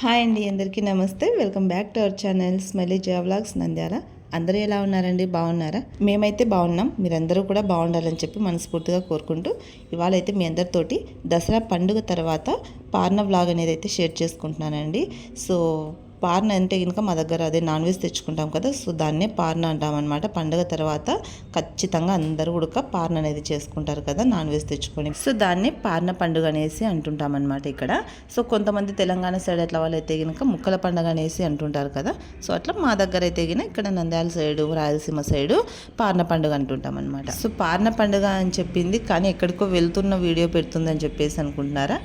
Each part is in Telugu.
హాయ్ అండి అందరికీ నమస్తే. Welcome back to our channel smiley జా వ్లాగ్స్. నంద్యాల. అందరూ ఎలా ఉన్నారండి? బాగున్నారా? మేమైతే బాగున్నాం. మీరందరూ కూడా బాగుండాలని చెప్పి మనస్ఫూర్తిగా కోరుకుంటూ ఇవాళ అయితే మీ అందరితోటి దసరా పండుగ తర్వాత పార్న వ్లాగ్ అనేది అయితే షేర్ చేసుకుంటున్నానండి. సో పార్న అంటే కనుక మా దగ్గర అదే నాన్ వెజ్ తెచ్చుకుంటాం కదా సో దాన్నే పార్న అంటామన్నమాట పండుగ తర్వాత ఖచ్చితంగా అందరూ ఉడక పార్న అనేది చేసుకుంటారు కదా నాన్ వెజ్ తెచ్చుకొని. సో దాన్నే పార్న పండుగ అనేసి అంటుంటాం అనమాట ఇక్కడ. సో కొంతమంది తెలంగాణ సైడ్ అట్లా వాళ్ళు అయితే కనుక ముక్కల పండుగ అనేసి అంటుంటారు కదా సో అట్లా మా దగ్గర అయితే కనుక ఇక్కడ నంద్యాల సైడు రాయలసీమ సైడు పార్న పండుగ అంటుంటాం అనమాట సో పార్న పండుగ అని చెప్పింది కానీ ఎక్కడికో వెళ్తున్న వీడియో పెడుతుందని చెప్పేసి అనుకుంటున్నారా?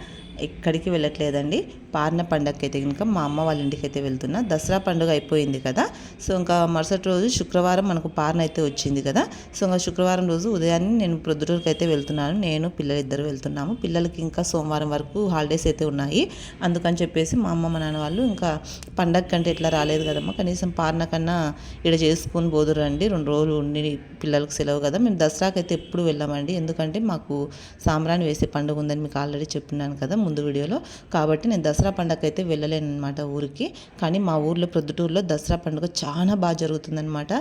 ఎక్కడికి వెళ్ళట్లేదండి. పార్న పండగకి అయితే కనుక మా అమ్మ వాళ్ళ ఇంటికి అయితే వెళ్తున్నా. దసరా పండుగ అయిపోయింది కదా. సో ఇంకా మరుసటి రోజు శుక్రవారం మనకు పార్న అయితే వచ్చింది కదా. సో ఇంకా శుక్రవారం రోజు ఉదయాన్నే నేను ప్రొద్దుటూరుకి అయితే వెళ్తున్నాను. నేను పిల్లలు ఇద్దరు వెళ్తున్నాము. పిల్లలకి ఇంకా సోమవారం వరకు హాలిడేస్ అయితే ఉన్నాయి. అందుకని చెప్పేసి మా అమ్మ మా నాన్న వాళ్ళు ఇంకా పండగ కంటే ఎట్లా రాలేదు కదమ్మా. కనీసం పార్న కన్నా ఇక్కడ చేసుకొని పోదురండి రెండు. రోజులు ఉండి పిల్లలకు సెలవు కదా. మేము దసరాకి అయితే ఎప్పుడు వెళ్ళామండి. ఎందుకంటే మాకు సాంబ్రాణి వేసే పండుగ ఉందని మీకు ఆల్రెడీ చెప్పినాను కదా ముందు వీడియోలో. కాబట్టి నేను దసరా దసరా పండగ అయితే వెళ్ళలేను అనమాట ఊరికి. కానీ మా ఊర్లో ప్రొద్దుటూరులో దసరా పండుగ చాలా బాగా జరుగుతుందన్నమాట.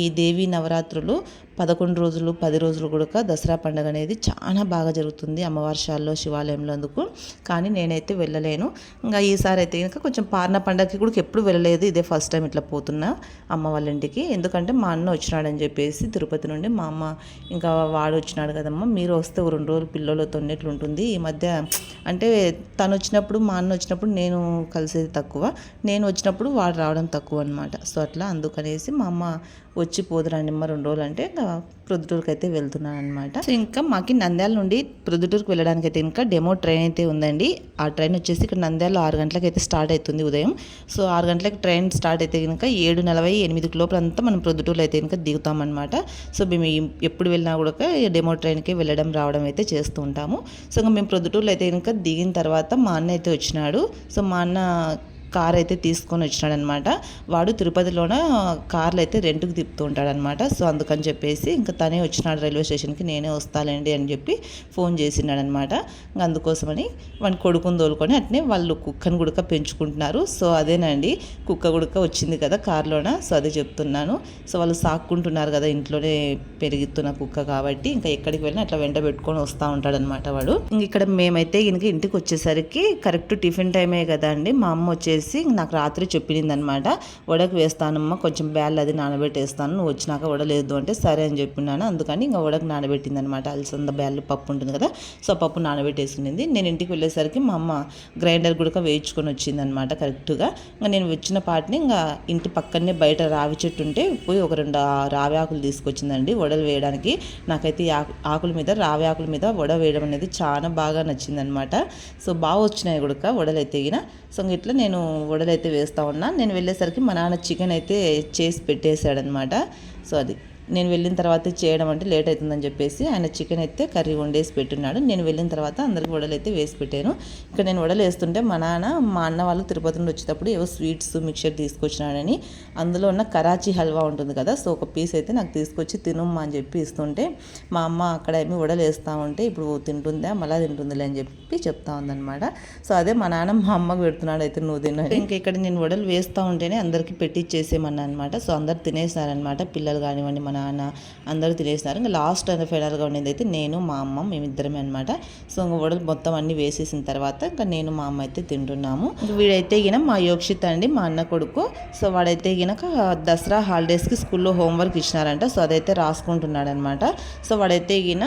ఈ దేవీ నవరాత్రులు పదకొండు రోజులు పది రోజులు కూడా దసరా పండుగ అనేది చాలా బాగా జరుగుతుంది అమ్మవార్షాల్లో శివాలయంలో అందుకు. కానీ నేనైతే వెళ్ళలేను. ఇంకా ఈసారి అయితే ఇంకా కొంచెం పార్న పండగకి కూడా ఎప్పుడు వెళ్ళలేదు. ఇదే ఫస్ట్ టైం ఇట్లా పోతున్నా అమ్మ వాళ్ళ ఇంటికి ఎందుకంటే మా అన్న వచ్చినాడని చెప్పేసి తిరుపతి నుండి మా అమ్మ ఇంకా వాడు వచ్చినాడు కదమ్మా. మీరు వస్తే రెండు రోజులు పిల్లలతో ఉన్నట్లు ఉంటుంది ఈ మధ్య అంటే తను వచ్చినప్పుడు మా అన్న వచ్చినప్పుడు నేను కలిసేది తక్కువ నేను వచ్చినప్పుడు వాడు రావడం తక్కువ అనమాట సో అట్లా అందుకనేసి మా అమ్మ వచ్చి పోదురానిమ్మ రెండు రోజులు అంటే ఇంకా ప్రొద్దుటూరుకి అయితే వెళ్తున్నాను అనమాట సో ఇంకా మాకి నంద్యాల నుండి ప్రొద్దుటూరుకి వెళ్ళడానికి అయితే ఇంకా డెమో ట్రైన్ అయితే ఉందండి. ఆ ట్రైన్ వచ్చేసి ఇక్కడ నంద్యాల ఆరు గంటలకు అయితే స్టార్ట్ అవుతుంది ఉదయం. సో ఆరు గంటలకు ట్రైన్ స్టార్ట్ అయితే కనుక ఏడు నలభై ఎనిమిది లోపల అంతా మనం ప్రొద్దుటూరులో అయితే కనుక దిగుతామన్నమాట. సో మేము ఎప్పుడు వెళ్ళినా కూడా డెమో ట్రైన్కి వెళ్ళడం రావడం అయితే చేస్తూ ఉంటాము. సో ఇంకా మేము ప్రొద్దుటూరులో అయితే కనుక దిగిన తర్వాత మా అన్న అయితే వచ్చినాడు. సో మా అన్న కార్ అయితే తీసుకొని వచ్చినాడనమాట. వాడు తిరుపతిలోన కార్లు అయితే రెంట్కి తిప్పుతూ ఉంటాడనమాట. సో అందుకని చెప్పేసి ఇంకా తనే వచ్చినాడు రైల్వే స్టేషన్కి నేనే వస్తాలేండి అని చెప్పి ఫోన్ చేసినాడనమాట. అందుకోసమని వాడిని కొడుకుని తోలుకొని అట్నే వాళ్ళు కుక్కను గుడక పెంచుకుంటున్నారు. సో అదేనండి కుక్క గుడక వచ్చింది కదా కార్లోన సో అదే చెప్తున్నాను. సో వాళ్ళు సాక్కుంటున్నారు కదా ఇంట్లోనే పెరుగుతున్న కుక్క కాబట్టి ఇంకా ఎక్కడికి వెళ్ళినా అట్లా వెంట పెట్టుకొని వస్తూ ఉంటాడనమాట వాడు. ఇంక ఇక్కడ మేమైతే ఇంక ఇంటికి వచ్చేసరికి కరెక్ట్ టిఫిన్ టైమే కదా అండి. మా అమ్మ వచ్చేసి చెప్పేసి నాకు రాత్రి చెప్పింది అనమాట వడకు వేస్తానమ్మా కొంచెం బ్యాల్ అది నానబెట్టేస్తాను నువ్వు వచ్చినాక వడలేదు అంటే సరే అని చెప్పినాను అందుకని ఇంకా వడకు నానబెట్టింది అనమాట అలసంద బ్యాల్ పప్పు ఉంటుంది కదా సో పప్పు నానబెట్టేసింది నేను ఇంటికి వెళ్ళేసరికి మా అమ్మ గ్రైండర్ కూడా వేయించుకొని వచ్చింది అనమాట కరెక్ట్గా. ఇంకా నేను వచ్చిన పాటిని ఇంకా ఇంటి పక్కనే బయట రావి చెట్టు ఉంటే పోయి ఒక రెండు రావి ఆకులు తీసుకొచ్చిందండి వడలు వేయడానికి. నాకైతే ఆకుల మీద రావి ఆకుల మీద వడ వేయడం అనేది చాలా బాగా నచ్చిందనమాట. సో బాగా వచ్చినాయి కూడా వడలు అయితే సో ఇట్లా నేను వడలైతే వేస్తూ ఉన్నా. నేను వెళ్ళేసరికి మా నాన్న చికెన్ అయితే చేసి పెట్టేశాడనమాట. సో అది. నేను వెళ్ళిన తర్వాత చేయడం అంటే లేట్ అవుతుందని చెప్పేసి ఆయన చికెన్ అయితే కర్రీ వండేసి పెట్టున్నాడు. నేను వెళ్ళిన తర్వాత అందరికి వడలు అయితే వేసి పెట్టాను. ఇక్కడ నేను వడలు వేస్తుంటే మా నాన్న మా అన్న వాళ్ళు తిరుపతి నుండి వచ్చేటప్పుడు ఏవో స్వీట్స్ మిక్చర్ తీసుకొచ్చినాడని. అందులో ఉన్న కరాచీ హల్వా ఉంటుంది కదా సో ఒక పీస్ అయితే నాకు తీసుకొచ్చి తినమ్మా అని చెప్పి ఇస్తుంటే మా అమ్మ అక్కడ ఏమి వడలు వేస్తూ ఉంటే ఇప్పుడు తింటుందా మళ్ళీ తింటుందిలే అని చెప్పి చెప్తా ఉందనమాట సో అదే మా నాన్న మా అమ్మకు పెడుతున్నాడు అయితే నువ్వు తిన్నాడు ఇంకా ఇక్కడ నేను వడలు వేస్తూ ఉంటేనే అందరికీ పెట్టిచ్చేసేమన్నా అనమాట సో అందరు తినేసారనమాట పిల్లలు కానివ్వండి మన నాన్న అందరూ తినేసినారు. ఇంకా లాస్ట్ అండ్ ఫైనల్గా ఉండేది అయితే నేను మా అమ్మ మేమిద్దరమే అనమాట సో ఇంకా వడలు మొత్తం అన్ని వేసేసిన తర్వాత ఇంకా నేను మా అమ్మ అయితే తింటున్నాము. వీడైతే గిన మా యోక్షిత్ అండి మా అన్న కొడుకు. సో వాడైతే గినక దసరా హాలిడేస్కి స్కూల్లో హోంవర్క్ ఇచ్చినారంట. సో అదైతే రాసుకుంటున్నాడు అనమాట సో వాడైతే గిన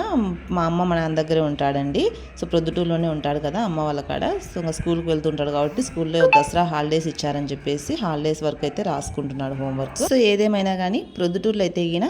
మా అమ్మ మన దగ్గరే ఉంటాడండి. సో ప్రొద్దుటూరులోనే ఉంటాడు కదా అమ్మ వాళ్ళ కాడ. సో ఇంకా స్కూల్కి వెళ్తుంటాడు కాబట్టి స్కూల్లో దసరా హాలిడేస్ ఇచ్చారని చెప్పేసి హాలిడేస్ వర్క్ అయితే రాసుకుంటున్నాడు హోంవర్క్. సో ఏదేమైనా కానీ ప్రొద్దుటూరులో అయితే గిన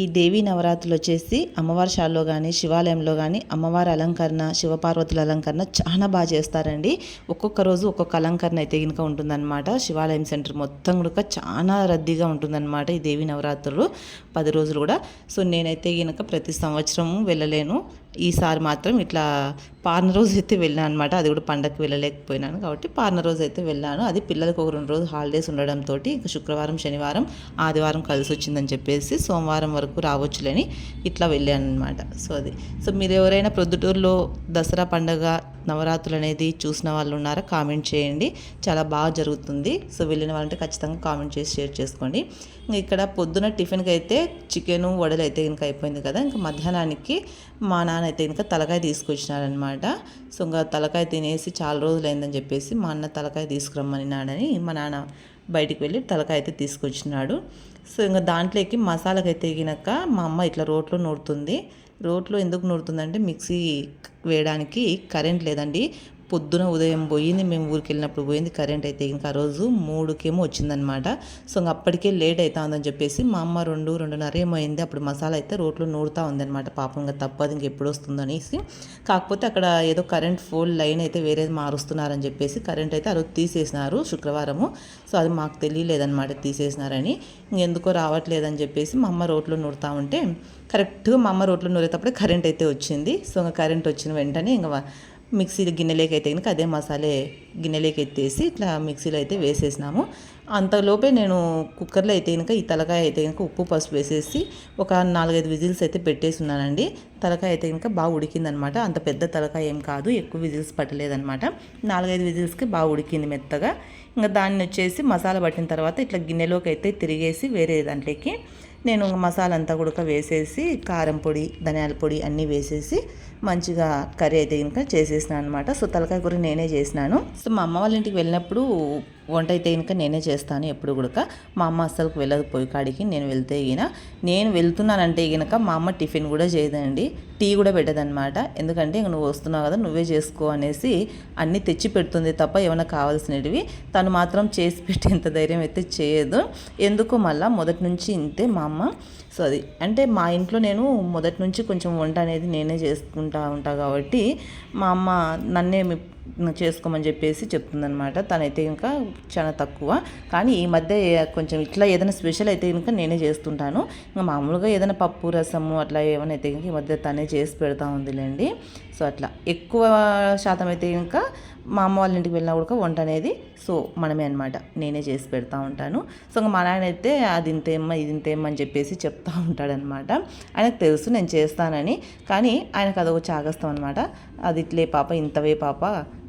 ఈ దేవీ నవరాత్రులు వచ్చేసి అమ్మవారి షాల్లో కానీ శివాలయంలో కానీ అమ్మవారి అలంకరణ శివపార్వతుల అలంకరణ చాలా బాగా చేస్తారండి. ఒక్కొక్క రోజు ఒక్కొక్క అలంకరణ అయితే కనుక ఉంటుందన్నమాట. శివాలయం సెంటర్ మొత్తం కూడా చాలా రద్దీగా ఉంటుందన్నమాట ఈ దేవీ నవరాత్రులు పది రోజులు కూడా. సో నేనైతే కనుక ప్రతి సంవత్సరం వెళ్ళలేను. ఈసారి మాత్రం ఇట్లా పార్న రోజు అయితే వెళ్ళాను అనమాట అది కూడా పండగకి వెళ్ళలేకపోయినాను కాబట్టి పార్న రోజు అయితే వెళ్ళాను. అది పిల్లలకు ఒక రెండు రోజులు హాలిడేస్ ఉండడంతో ఇంకా శుక్రవారం శనివారం ఆదివారం కలిసి వచ్చిందని చెప్పేసి సోమవారం వరకు రావచ్చులేని ఇట్లా వెళ్ళాను అనమాట సో అది. సో మీరు ఎవరైనా ప్రొద్దుటూరులో దసరా పండగ నవరాత్రులు అనేది చూసిన వాళ్ళు ఉన్నారా కామెంట్ చేయండి. చాలా బాగా జరుగుతుంది. సో వెళ్ళిన వాళ్ళంటే ఖచ్చితంగా కామెంట్ చేసి షేర్ చేసుకోండి. ఇంకా ఇక్కడ పొద్దున టిఫిన్కి అయితే చికెను వడలు అయితే ఇంకా అయిపోయింది కదా ఇంకా మధ్యాహ్నానికి మా నాన్న అయితే ఇంకా తలకాయ తీసుకొచ్చినారనమాట సో ఇంకా తలకాయ తినేసి చాలా రోజులు అయిందని చెప్పేసి మా అన్న తలకాయ తీసుకురమ్మని నాడని మా నాన్న బయటికి వెళ్ళి తలకాయ అయితే తీసుకొచ్చినాడు. సో ఇంకా దాంట్లోకి మసాలాకి అయితే ఎగినాక మా అమ్మ ఇట్లా రోట్లో నూరుతుంది. రోట్లో ఎందుకు నూరుతుందంటే మిక్సీ వేయడానికి కరెంట్ లేదండి. పొద్దున ఉదయం పోయింది మేము ఊరికి వెళ్ళినప్పుడు పోయింది కరెంట్ అయితే ఇంకా ఆ రోజు మూడుకేమో వచ్చిందనమాట సో ఇంకా అప్పటికే లేట్ అవుతా ఉందని చెప్పేసి మా అమ్మ రెండు రెండున్నర ఏమో అయింది. అప్పుడు మసాలా అయితే రోట్లో నూరుతా ఉందన్నమాట. పాపం ఇంకా తప్పదు ఇంక ఎప్పుడు వస్తుందనేసి కాకపోతే అక్కడ ఏదో కరెంట్ ఫోల్ లైన్ అయితే వేరేది మారుస్తున్నారని చెప్పేసి కరెంట్ అయితే ఆ రోజు తీసేసినారు శుక్రవారము. సో అది మాకు తెలియలేదన్నమాట తీసేసినారని. ఇంకెందుకో రావట్లేదని చెప్పేసి మా అమ్మ రోట్లో నూడుతూ ఉంటే కరెక్ట్గా మా అమ్మ రోట్లో నూరేటప్పుడే కరెంట్ అయితే వచ్చింది. సో ఇంకా కరెంట్ వచ్చిన వెంటనే ఇంకా మిక్సీ గిన్నెలోకి అయితే కనుక అదే మసాలే గిన్నెలోకి ఎత్తేసి ఇట్లా మిక్సీలో అయితే వేసేసినాము. అంతలోపే నేను కుక్కర్లో అయితే కనుక ఈ తలకాయ అయితే కనుక ఉప్పు పసుపు వేసేసి ఒక నాలుగైదు విజిల్స్ అయితే పెట్టేసి ఉన్నానండి తలకాయ అయితే కనుక బాగా ఉడికిందనమాట. అంత పెద్ద తలకాయ ఏం కాదు ఎక్కువ విజిల్స్ పట్టలేదనమాట. నాలుగైదు విజిల్స్కి బాగా ఉడికింది మెత్తగా. ఇంకా దాన్ని వచ్చేసి మసాలా పట్టిన తర్వాత ఇట్లా గిన్నెలోకి అయితే తిరిగేసి వేరే దాంట్లోకి నేను మసాలా అంతా కూడా వేసేసి కారం పొడి ధనియాల పొడి అన్నీ వేసేసి మంచిగా కర్రీ అయితే ఇంకా చేసేసినాను అనమాట సో తలకాయ కూర నేనే చేసినాను. సో మా అమ్మ వాళ్ళ ఇంటికి వెళ్ళినప్పుడు వంట అయితే ఇంకా నేనే చేస్తాను ఎప్పుడు కూడా మా అమ్మ అస్సలు వెళ్ళదు పోయి కాడికి. నేను వెళ్తే గిన నేను వెళ్తున్నానంటే గినక మా అమ్మ టిఫిన్ కూడా చేయదండి. టీ కూడా పెట్టదనమాట ఎందుకంటే ఇంక నువ్వు వస్తున్నావు కదా నువ్వే చేసుకో అనేసి అన్నీ తెచ్చి పెడుతుంది తప్ప ఏమైనా కావాల్సినవి తను మాత్రం చేసి పెట్టేంత ధైర్యం అయితే చేయదు. ఎందుకు మళ్ళీ మొదటి నుంచి ఇంతే మా అమ్మ. సో అది అంటే మా ఇంట్లో నేను మొదటి నుంచి కొంచెం వంట అనేది నేనే చేసుకుంటా ఉంటా కాబట్టి మా అమ్మ నన్నే చేసుకోమని చెప్పేసి చెప్తుందనమాట తనైతే ఇంకా చాలా తక్కువ. కానీ ఈ మధ్య కొంచెం ఇట్లా ఏదైనా స్పెషల్ అయితే ఇంకా నేనే చేస్తుంటాను. ఇంకా మామూలుగా ఏదైనా పప్పు రసము అట్లా ఏమైనా అయితే ఇంకా ఈ మధ్య తనే చేసి పెడతా ఉందిలేండి. సో అట్లా ఎక్కువ శాతం అయితే ఇంకా మా అమ్మ వాళ్ళ ఇంటికి వెళ్ళినా కూడా వంట అనేది సో మనమే అనమాట నేనే చేసి పెడతా ఉంటాను. సో ఇంకా మా నాయన అయితే అది ఇంతేమ్మా ఇది ఇంతేమ్మా అని చెప్పేసి చెప్తా ఉంటాడనమాట ఆయనకు తెలుసు నేను చేస్తానని కానీ ఆయనకు అదొక చాగస్తాం అనమాట అది ఇట్లే పాప ఇంతవే పాప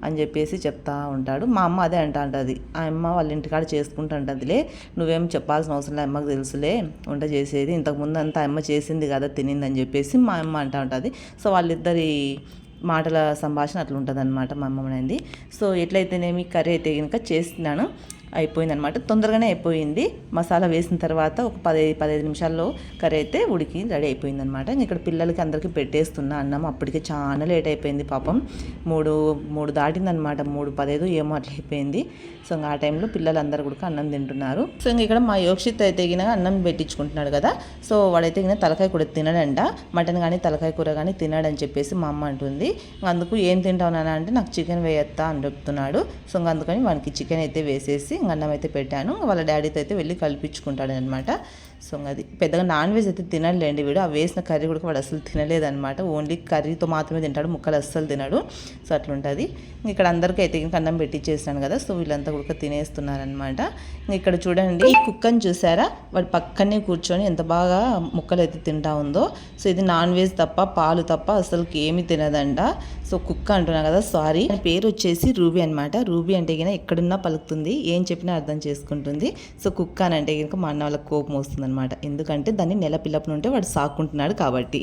అని చెప్పేసి చెప్తా ఉంటాడు. మా అమ్మ అదే అంటా ఉంటుంది. ఆ అమ్మ వాళ్ళ ఇంటికాడ చేసుకుంటుంటుందిలే నువ్వేం చెప్పాల్సిన అవసరం లేదు అమ్మకు తెలుసులే. వంట చేసేది ఇంతకుముందు అంతా అమ్మ చేసింది కదా తినిందని చెప్పేసి మా అమ్మ అంటా ఉంటుంది. సో వాళ్ళిద్దరి మాటల సంభాషణ అట్లా ఉంటుంది అనమాట మా అమ్మమ్మ అనేది. సో ఎట్లయితేనేమి కర్రీ అయితే కనుక చేస్తున్నాను. అయిపోయిందనమాట తొందరగానే అయిపోయింది. మసాలా వేసిన తర్వాత ఒక పదహైదు పదహైదు నిమిషాల్లో కర్రీ అయితే ఉడికి రెడీ అయిపోయిందనమాట ఇక్కడ పిల్లలకి అందరికీ పెట్టేస్తున్నా అన్నం అప్పటికే చాలా లేట్ అయిపోయింది పాపం. మూడు మూడు దాటిందనమాట మూడు పదహైదు ఏమో అట్లా అయిపోయింది. సో ఇంకా ఆ టైంలో పిల్లలందరూ కూడా అన్నం తింటున్నారు. సో ఇంక ఇక్కడ మా యోక్షిత్ అయితే గిన అన్నం పెట్టించుకుంటున్నాడు కదా. సో వాడైతే గిన తలకాయ కూడా తినడంట. మటన్ కానీ తలకాయ కూర కానీ తినడని చెప్పేసి మా అమ్మ అంటుంది. అందుకు ఏం తింటావు అంటే నాకు చికెన్ వేయత్తా అని చెప్తున్నాడు. సో అందుకని వానికి చికెన్ అయితే వేసేసి అన్నం అయితే పెట్టాను. వాళ్ళ డాడీతో అయితే వెళ్ళి కల్పించుకుంటాడనమాట. సో అది. పెద్దగా నాన్ వెజ్ అయితే తినలేండి వీడు. ఆ వేసిన కర్రీ కూడా వాడు అసలు తినలేదనమాట ఓన్లీ కర్రీతో మాత్రమే తింటాడు. ముక్కలు అస్సలు తినడు. సో అట్లుంటుంది. ఇక్కడ అందరికీ అయితే ఇంకా అన్నం పెట్టించేసాను కదా. సో వీళ్ళంతా కూడా తినేస్తున్నారనమాట ఇక్కడ చూడండి ఈ కుక్కని చూసారా? వాడు పక్కనే కూర్చొని ఎంత బాగా ముక్కలు అయితే తింటా ఉందో. సో ఇది నాన్ వెజ్ తప్ప పాలు తప్ప అసలుకి ఏమి తినదంట. సో కుక్క అంటున్నా కదా సారీ. పేరు వచ్చేసి రూబీ అనమాట రూబీ అంటే కనుక ఎక్కడున్నా పలుకుతుంది. ఏం చెప్పినా అర్థం చేసుకుంటుంది. సో కుక్క అని అంటే కనుక మా అన్న వాళ్ళకి కోపం వస్తుంది అనమాట ఎందుకంటే దాన్ని నెల పిల్లపు నుండి వాడు సాక్కుంటున్నాడు కాబట్టి.